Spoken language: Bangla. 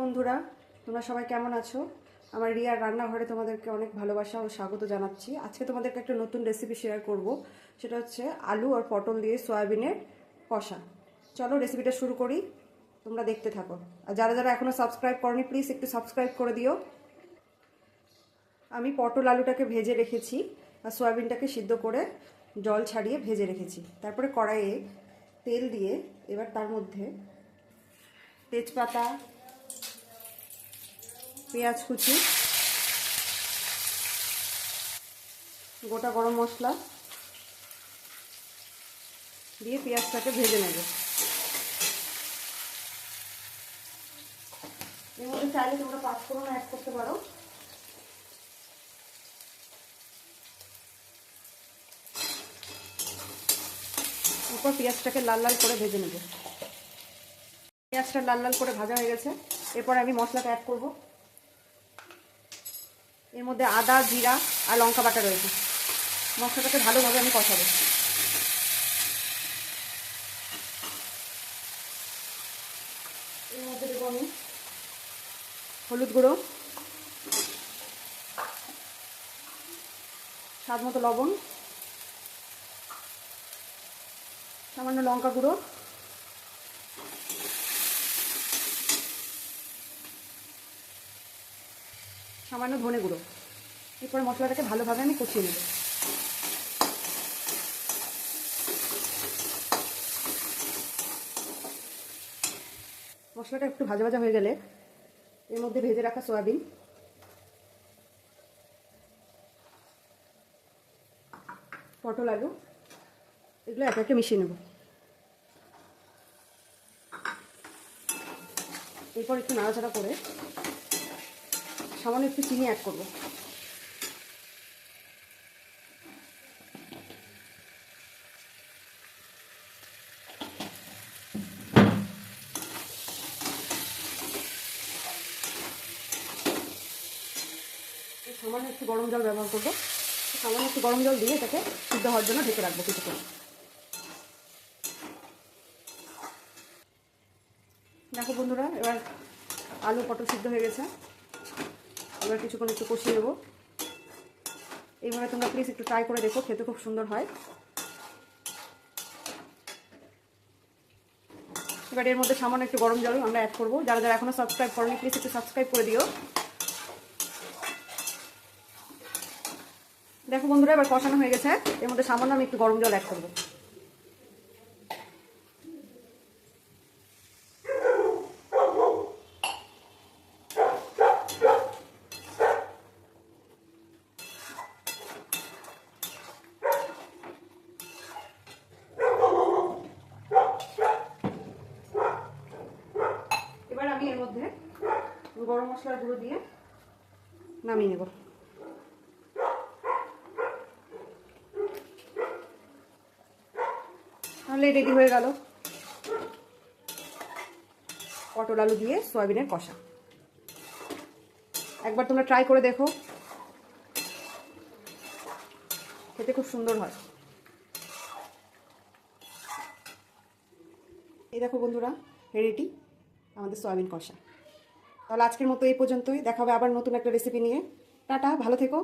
বন্ধুরা, তোমরা সবাই কেমন আছো? আমার রিয়ার রান্নাঘরে তোমাদেরকে অনেক ভালোবাসা ও স্বাগত জানাচ্ছি। আজকে তোমাদেরকে একটা নতুন রেসিপি শেয়ার করব। সেটা হচ্ছে আলু আর পটল দিয়ে সয়াবিনের কষা। চলো রেসিপিটা শুরু করি। তোমরা দেখতে থাকো। আর যারা যারা এখনও সাবস্ক্রাইব করনি প্লিজ একটু সাবস্ক্রাইব করে দিও। আমি পটল আলুটাকে ভেজে রেখেছি আর সয়াবিনটাকে সিদ্ধ করে জল ছাড়িয়ে ভেজে রেখেছি। তারপরে কড়াইয়ে তেল দিয়ে এবার তার মধ্যে তেজপাতা পেঁয়াজ কুচি, গোটা গরম মশলা দিয়ে পেঁয়াজটাকে ভেজে নেব। এর মধ্যে চাইলে তোমরা পাঁচফোড়ন অ্যাড করতে পারো। এরপর পেঁয়াজটাকে লাল লাল করে ভেজে নেব। পেঁয়াজটা লাল লাল করে ভাজা হয়ে গেছে। এরপর আমি মশলাটা অ্যাড করব। এর মধ্যে আদা, জিরা আর লঙ্কা বাটা রয়েছে। মশলাটাকে ভালোভাবে আমি কষাবো। এর মধ্যে দেবো আমি হলুদ গুঁড়ো স্বাদ মতো লবণ, সামান্য লঙ্কা গুঁড়ো সামান্য ধনে গুঁড়ো। এরপরে মশলাটাকে ভালোভাবে আমি কষিয়ে নেব। মশলাটা একটু ভাজা ভাজা হয়ে গেলে এর মধ্যে ভেজে রাখা সয়াবিন। পটল আলু, এগুলো একে একে মিশিয়ে নেব। এরপর একটু নাড়াচাড়া করে সামান্য একটু চিনি অ্যাড করব। সামান্য একটু গরম জল ব্যবহার করব। সামান্য একটু গরম জল দিয়ে এটাকে সিদ্ধ হওয়ার জন্য ঢেকে রাখব কিছুক্ষণ। দেখো বন্ধুরা, এবার আলু পটল সিদ্ধ হয়ে গেছে। এবার কিছুক্ষণ একটু কষিয়ে নেব। এইভাবে তোমরা প্লিজ একটু ট্রাই করে দেখো, খেতে খুব সুন্দর হয়। এবার এর মধ্যে সামান্য একটু গরম জল আমরা অ্যাড করব। যারা যারা এখনও সাবস্ক্রাইব করেনি প্লিজ একটু সাবস্ক্রাইব করে দিও। দেখো বন্ধুরা, এবার কষানো হয়ে গেছে। এর মধ্যে সামান্য আমি একটু গরম জল অ্যাড করব এবার আমি এর মধ্যে গরম মশলার গুঁড়ো দিয়ে নামিয়ে নেব। তাহলে রেডি হয়ে গেল। পটল আলু দিয়ে সয়াবিনের কষা। একবার তোমরা ট্রাই করে দেখো। খেতে খুব সুন্দর হয়। এই দেখো বন্ধুরা রেডি আমাদের সয়াবিন কষা। তাহলে আজকের মতো এই পর্যন্তই। দেখা হবে আবার নতুন একটা রেসিপি নিয়ে। টাটা, ভালো থেকো।